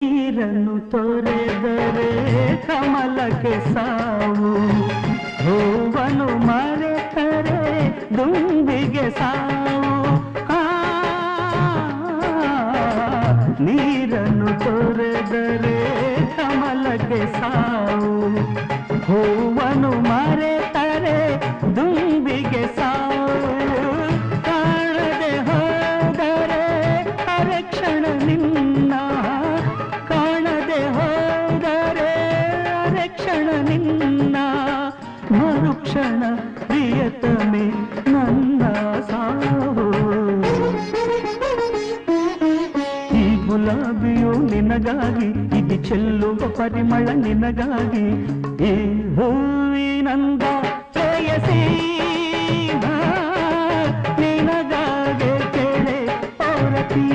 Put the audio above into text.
ನೀರನ್ನು ತೊರೆದರೆ ಕಮಲಕ್ಕೆ ಸಾವು ಹೂವನ್ನು ಮರೆತರೆ ದುಂಬಿಗೆ ಸಾವು ಆ, ನೀರನ್ನು ತೊರೆದರೆ ಕಮಲಕ್ಕೆ ಸಾವು ಹೂವನ್ನು ನಿನ್ನ ಮರುಕ್ಷಣ ಪ್ರಿಯತಮೆ ನನ್ನ ಸಾವು ಈ ಗುಲಾಬಿಯು ನಿನಗಾಗಿ ಇದು ಚೆಲ್ಲುವ ಪರಿಮಳ ನಿನಗಾಗಿ ಈ ಹೂವಿನಂದ ಪ್ರೇಯಸಿ ನಿನಗಾಗೆ ಕೇಳೆ ಪೌರತಿ